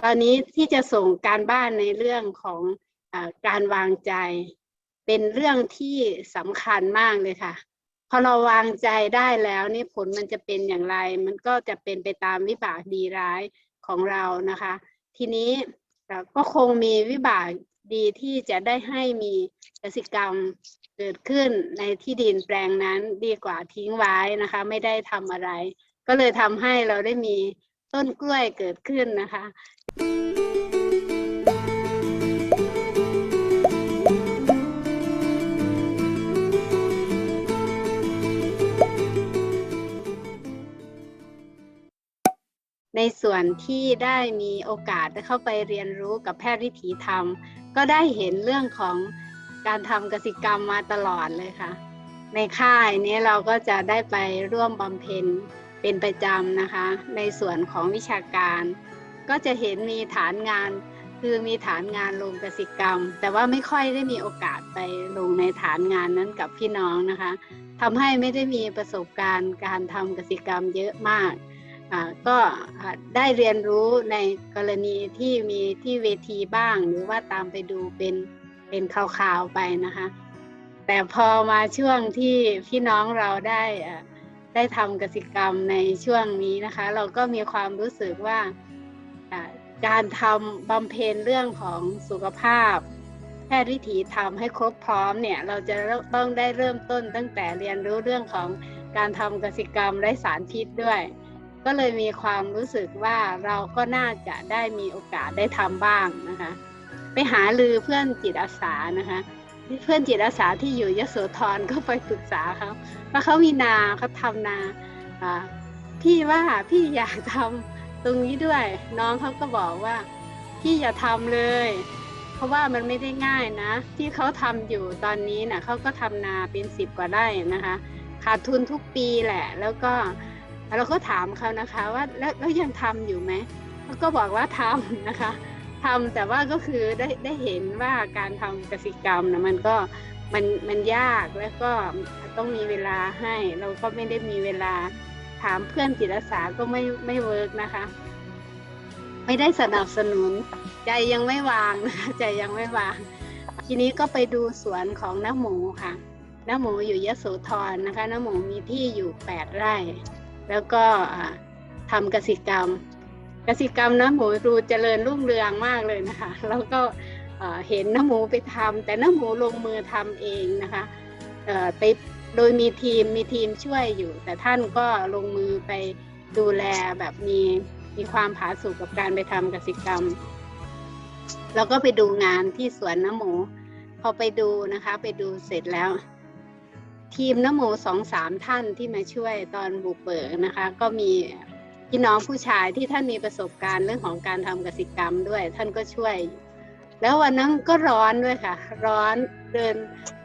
ตอนนี้ที่จะส่งการบ้านในเรื่องของอการวางใจเป็นเรื่องที่สำคัญมากเลยค่ะ พอเราวางใจได้แล้วนี่ผลมันจะเป็นอย่างไร มันก็จะเป็นไปตามวิบากดีร้ายของเรานะคะ ทีนี้ก็คงมีวิบากดีที่จะได้ให้มีกสิกรรมเกิดขึ้นในที่ดินแปลงนั้นดีกว่าทิ้งไว้นะคะ ไม่ได้ทำอะไร ก็เลยทำให้เราได้มี ต้นกล้วยเกิดขึ้นนะคะ ในส่วนที่ได้มีโอกาสได้เข้าไปเรียนรู้กับแพทย์วิถีธรรม ก็ได้เห็นเรื่องของการทำกสิกรรมมาตลอดเลยค่ะ ในค่ายนี้เราก็จะได้ไปร่วมบำเพ็ญ เป็นประจำนะคะ ในส่วนของวิชาการ ก็จะเห็นมีฐานงานคือมีฐานงานลงกสิกรรม แต่ว่าไม่ค่อยได้มีโอกาสไปลงในฐานงานนั้นกับพี่น้องนะคะทำให้ไม่ได้มีประสบการณ์การทำกสิกรรมเยอะมากก็ได้เรียนรู้ในกรณีที่มีที่เวทีบ้าง หรือว่าตามไปดูเป็นเป็นข่าวๆไปนะคะ แต่พอมาช่วงที่พี่น้องเราได้อ่า ได้ทำกสิกรรมในช่วงนี้นะคะ เราก็มีความรู้สึกว่าการทำบำเพ็ญเรื่องของสุขภาพ แพทย์วิถีทำให้ครบพร้อมเนี่ย เราจะต้องได้เริ่มต้นตั้งแต่เรียนรู้เรื่องของการทำกสิกรรมไร้สารพิษด้วย ก็เลยมีความรู้สึกว่าเราก็น่าจะได้มีโอกาสได้ทำบ้างนะคะ ไปหาลือเพื่อนจิตอาสานะคะ เพื่อนจิตอาสาที่อยู่ยโสธรก็ไปปรึกษาเขาว่าเขามีนาเขาทำนาพี่ว่าพี่อยากทำตรงนี้ด้วย น้องเขาก็บอกว่าพี่อย่าทำเลย เพราะว่ามันไม่ได้ง่ายนะ ที่เขาทำอยู่ตอนนี้นะ่ะเขาก็ทำนาเป็นสิบกว่าไร่นะคะ ขาดทุนทุกปีแหละ แล้วก็เราก็ถามเขานะคะว่าแล้วแล้วยังทำอยู่ไหมเขาก็บอกว่าทำนะคะ ทำแต่ว่าก็คือได้ได้เห็นว่าการทำกสิกรรมนะมันก็มันมันยากแล้วก็ต้องมีเวลาให้ เราก็ไม่ได้มีเวลาถามเพื่อนจิตอาสาก็ไม่ไม่เวิร์กนะคะ ไม่ได้สนับสนุน ใจยังไม่วางนะคะใจยังไม่วาง ทีนี้ก็ไปดูสวนของน้าหมูค่ะน้าหมูอยู่ยโสธรนะคะน้าหมูมีที่อยู่แปดไร่ แล้วก็ทำกสิกรรม กสิกรรมน้ำหมูดูเจริญรุ่งเรืองมากเลยนะคะ แล้วก็เห็นน้ำหมูไปทำแต่น้ำหมูลงมือทำเองนะคะไปโดยมีทีมมีทีมช่วยอยู่ แต่ท่านก็ลงมือไปดูแลแบบมีมีความผาสุกกับการไปทำกสิกรรม แล้วก็ไปดูงานที่สวนน้ำหมู พอไปดูนะคะ ไปดูเสร็จแล้ว ทีมน้ำหมูสองสามท่านที่มาช่วยตอนบุกเบิกนะคะ ก็มี พี่น้องผู้ชายที่ท่านมีประสบการณ์เรื่องของการทำกสิกรรมด้วย ท่านก็ช่วย แล้ววันนั้นก็ร้อนด้วยค่ะ ร้อนเดิน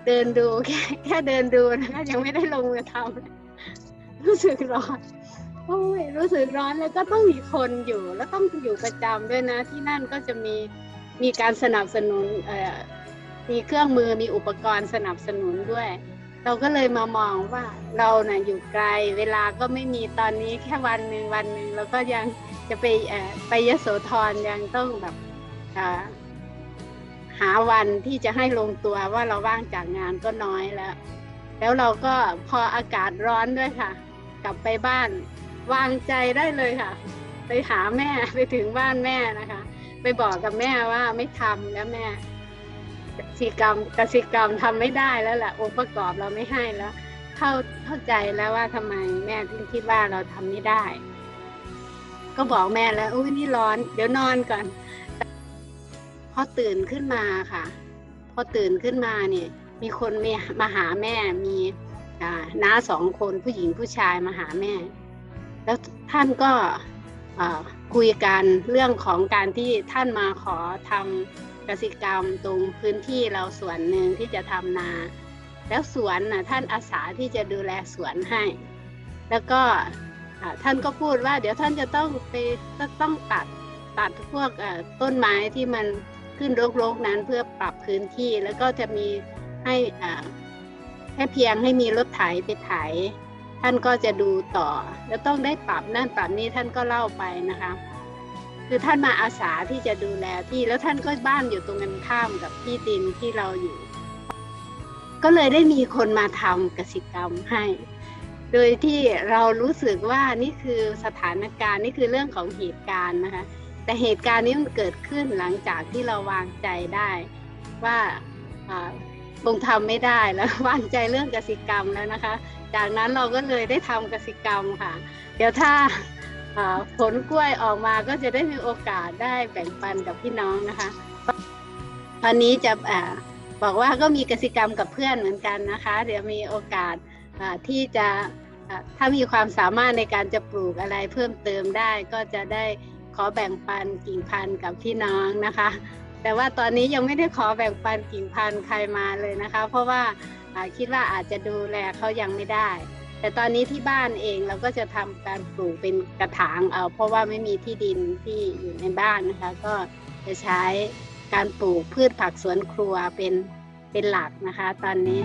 เดินดูแค่แค่เดินดูนะคะยังไม่ได้ลงมือทำรู้สึกร้อนโอ้ยรู้สึกร้อนแล้วก็ต้องมีคนอยู่ แล้วต้องอยู่ประจำด้วยนะ ที่นั่นก็จะมีมีการสนับสนุนเอ่อมีเครื่องมือมีอุปกรณ์สนับสนุนด้วย เราก็เลยมามองว่าเราน่ะอยู่ไกล เวลาก็ไม่มีตอนนี้แค่วันหนึ่งวันหนึ่งแล้วก็ยังจะไปไปยโสธรยังต้องแบบหาวันที่จะให้ลงตัวว่าเราว่างจากงานก็น้อยแล้ว แล้วเราก็พออากาศร้อนด้วยค่ะ กลับไปบ้านวางใจได้เลยค่ะ ไปหาแม่ไปถึงบ้านแม่นะคะ ไปบอกกับแม่ว่าไม่ทำแล้วแม่ กสิกรรมกสิกรรมทำไม่ได้แล้วแหละองค์ประกอบเราไม่ให้แล้ว เข้าเข้าใจแล้วว่าทำไมแม่ถึงคิดว่าเราทำไม่ได้ ก็บอกแม่แล้วอุ้ยนี่ร้อน เดี๋ยวนอนก่อนพอตื่นขึ้นมาค่ะ พอตื่นขึ้นมาเนี่ย มีคนมีมาหาแม่มีอาน้าสองคนผู้หญิงผู้ชายมาหาแม่ แล้วท่านก็อ่าคุยกันเรื่องของการที่ท่านมาขอทำ กสิกรรมตรงพื้นที่เราส่วนหนึ่งที่จะทำนา แล้วสวนน่ะท่านอาสาที่จะดูแลสวนให้ แล้วก็ท่านก็พูดว่า เดี๋ยวท่านจะต้องไปต้องตัดตัดพวกต้นไม้ที่มันขึ้นรกๆนั้นเพื่อปรับพื้นที่แล้วก็จะมีให้แค่เพียงให้มีรถไถไปไถท่านก็จะดูต่อ แล้วต้องได้ปรับนั่นปรับนี้ท่านก็เล่าไปนะคะ คือท่านมาอาสาที่จะดูแลที่แล้วท่านก็บ้านอยู่ตรงกันข้ามกับที่ดินที่เราอยู่ ก็เลยได้มีคนมาทำกสิกรรมให้ โดยที่เรารู้สึกว่านี่คือสถานการณ์นี่คือเรื่องของเหตุการณ์นะคะ แต่เหตุการณ์นี้มันเกิดขึ้นหลังจากที่เราวางใจได้ว่าอ่าคงทำไม่ได้แล้ววางใจเรื่องกสิกรรมแล้วนะคะ จากนั้นเราก็เลยได้ทำกสิกรรมค่ะ เดี๋ยวถ้า ผลกล้วยออกมาก็จะได้มีโอกาสได้แบ่งปันกับพี่น้องนะคะตอนนี้จะอบอกว่าก็มีกสิกรรมกับเพื่อนเหมือนกันนะคะ เดี๋ยวมีโอกาสที่จะถ้ามีความสามารถในการจะปลูกอะไรเพิ่มเติมได้ ก็จะได้ขอแบ่งปันกิ่งพันธุ์กับพี่น้องนะคะ แต่ว่าตอนนี้ยังไม่ได้ขอแบ่งปันกิ่งพันธุ์ใครมาเลยนะคะ เพราะว่าคิดว่าอาจจะดูแลเขายังไม่ได้ แต่ตอนนี้ที่บ้านเองเราก็จะทำการปลูกเป็นกระถางเอา เพราะว่าไม่มีที่ดินที่อยู่ในบ้านนะคะ ก็จะใช้การปลูกพืชผักสวนครัวเป็นเป็นหลักนะคะ ตอนนี้